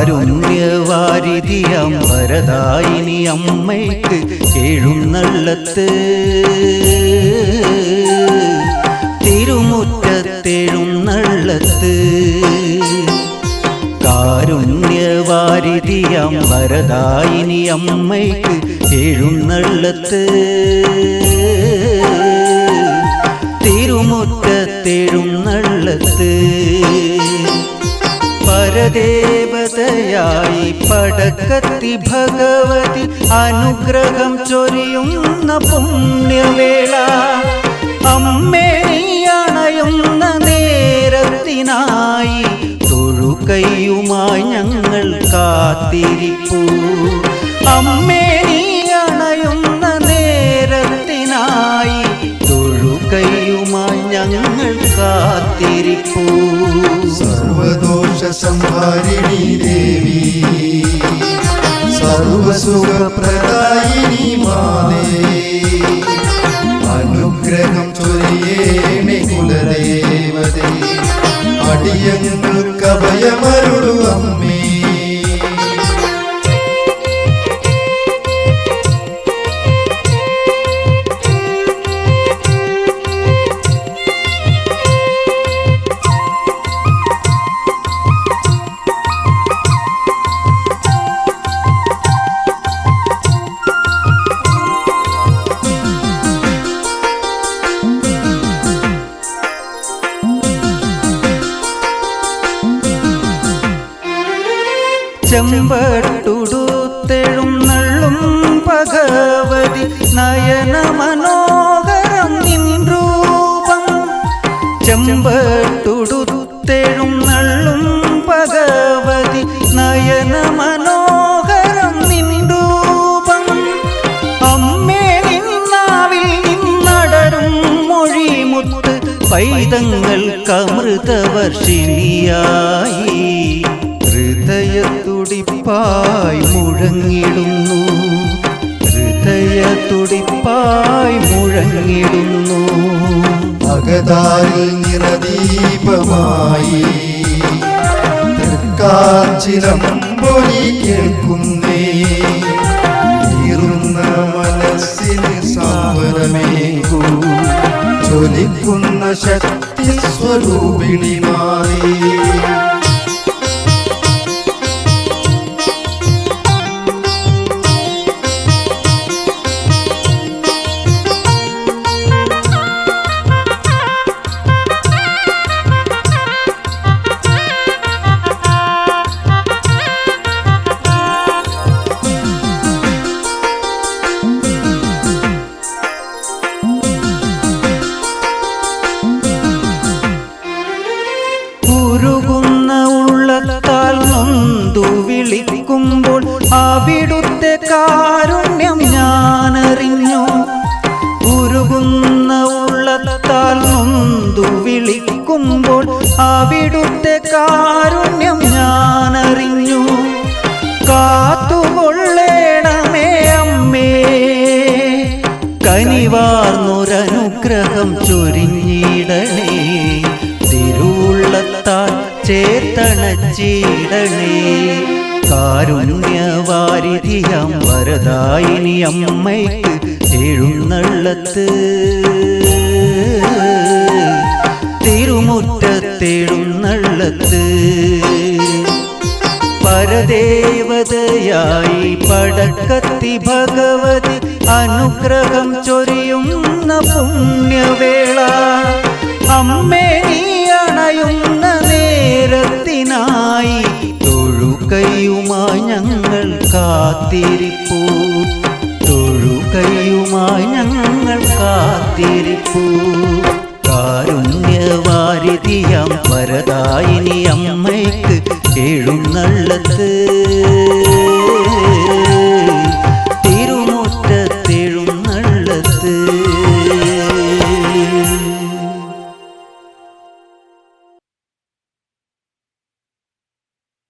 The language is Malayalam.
കാരുണ്യവാരിധിയാം വരദായിനി അമ്മയ്ക്ക് എഴുന്നള്ളത്ത് തിരുമുറ്റത്തെഴുന്നള്ളത്ത് കാരുണ്യവാരിധിയം വരദായിനി അമ്മയ്ക്ക് എഴുന്നള്ളത്ത് തിരുമുറ്റത്തെഴുന്നള്ളത്ത് പരദേവതയായി പടക്കത്തി ഭഗവതി അനുഗ്രഹം ചൊരിയുന്ന പുണ്യവേള അമ്മേ അണയുന്ന നേരത്തിനായി തൊഴുകയുമായി ഞങ്ങൾ കാത്തിരിപ്പൂ. അമ്മേ കാത്തിരിപ്പൂ സർവദോഷ സംഹാരിണി ദേവി സർവസുഖപ്രദായിനി മാതേ ചെമ്പട്ടുടുത്തെഴുന്നള്ളും ഭഗവതി നയന മനോഹരം നിൻരൂപം. ചെമ്പട്ടുടുത്തെഴുന്നള്ളും ഭഗവതി നയന മനോഹരം നിൻരൂപം. അമ്മേ നിന്നാവിൽ നിന്നടരും മൊഴിമുത്ത്. പൈതങ്ങൾക്കമൃതവർഷിണിയായി ഹൃദയത്തുടിപ്പായി മുഴങ്ങിടുന്നു ഹൃദയ തുടിപ്പായി മുഴങ്ങിടുന്നു അകതാരിൽ നിറദീപമായി തൃക്കാച്ചിലം പൊലി കേൾക്കുന്നേ. ഈറുന്ന മനസ്സിന് സാവരമേകൂ. ശക്തി സ്വരൂപിണി ഉരുകുന്ന ഉള്ളത്താൽ നൊന്തു വിളിക്കുമ്പോൾ അവിടുത്തെ കാരുണ്യം ഞാനറിഞ്ഞു. ഉരുകുന്ന ഉള്ളത്താൽ നൊന്തു വിളിക്കുമ്പോൾ അവിടുത്തെ കാരുണ്യം ഞാനറിഞ്ഞു. കാത്തുകൊള്ളേണമേ അമ്മേ. കനിവാർന്നൊരനുഗ്രഹം ചൊരിഞ്ഞിടണേ. തിരുവുള്ളത്താൽ ചേർത്തണച്ചിടണേ കാരുണ്യവാരിധിയം വരദായിനി അമ്മയ്ക്ക് എഴുന്നള്ളത്ത്. തിരുമുറ്റത്തെഴുന്നള്ളത്ത്. പരദേവതയായി പടക്കത്തി ഭഗവതി അനുഗ്രഹം ചൊരിയുന്ന പുണ്യവേള. അമ്മേ ഞങ്ങൾ കാത്തിരിപ്പൂ. തൊഴുകയുമായി ഞങ്ങൾ കാത്തിരിപ്പൂ. കാരുണ്യവാരിതിയാം വരതായിനി അമ്മയ്ക്ക് എഴുന്നള്ളത്ത്. തിരുമുറ്റത്തെഴുന്നള്ളത്ത്.